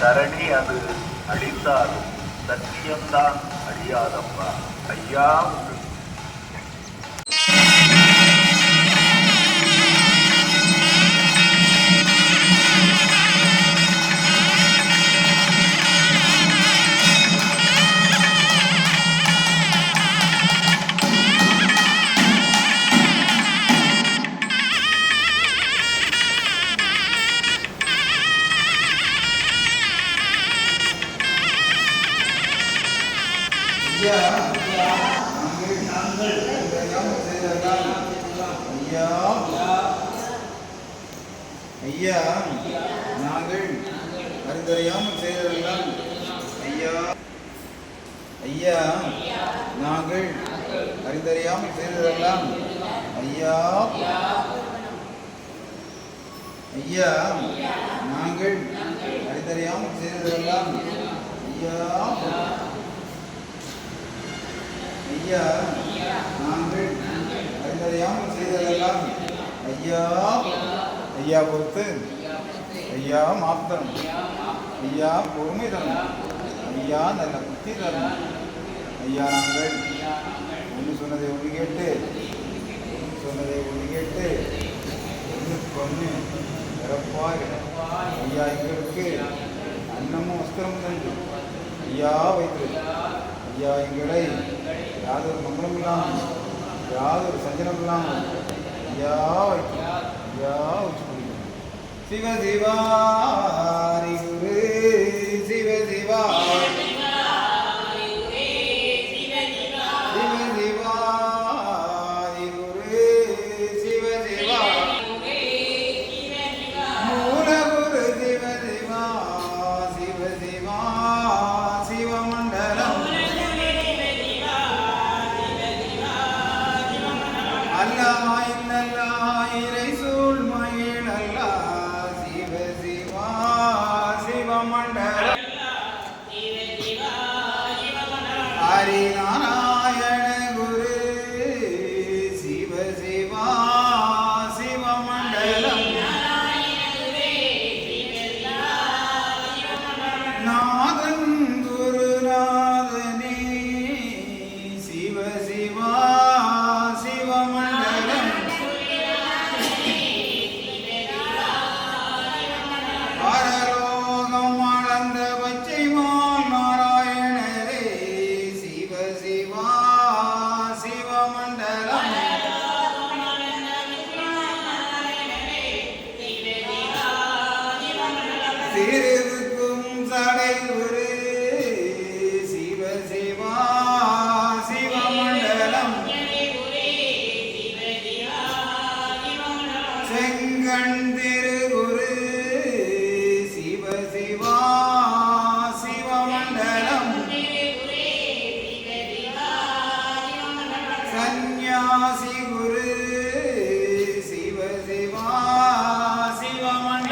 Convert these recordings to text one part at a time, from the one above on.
தரணி அது அழிந்தாலும் சத்தியம்தான் அழியாதப்பா. ஐயா ஐயா நாங்கள் தெரியாமல் செய்ததெல்லாம் ஐயா ஐயா நாங்கள் அறிந்தறியாமல் செய்ததெல்லாம் ஐயா ஐயா நாங்கள் அறிந்தறியாமல் செய்ததெல்லாம் ஐயா ஐயா நாங்கள் அறிந்தறியாமல் செய்ததெல்லாம் ஐயா ஐயா நாங்கள் அறிந்தறியாமல் செய்ததெல்லாம் ஐயா ஐயா பொறுத்து ஐயா மாத்தம் ஐயா பொறுமை தரணும் ஐயா நல்ல புத்தி தரணும் ஐயா நாங்கள் ஒன்று சொன்னதை ஒன்று கேட்டு ஒன்று சொன்னதை ஒன்று கேட்டு ஒன்றுக்கு ஒன்று சிறப்பாக ஐயா எங்களுக்கு அன்னமும் வஸ்திரமும் தந்து ஐயா வைத்து ஐயா எங்களை யாதொரு மங்களம் இல்லாமல் யாதொரு சஞ்சனம் இல்லாமல் ஐயா வைத்து அல்லா இல்லல்லா இறை சூழ் மயில் அல்லா திருக்கும் சடை ஒரு சிவ சிவா சிவமண்டலம். செங்கண் திருகுரு சிவ சிவா சிவமண்டலம். சந்நியாசி குரு சிவ சிவா சிவமண்டலம்.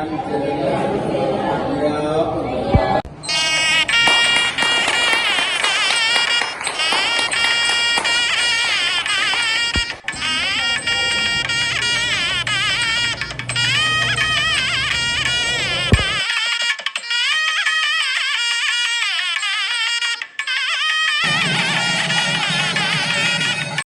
ஐயா நாங்கள் அறிந்தறியாமல்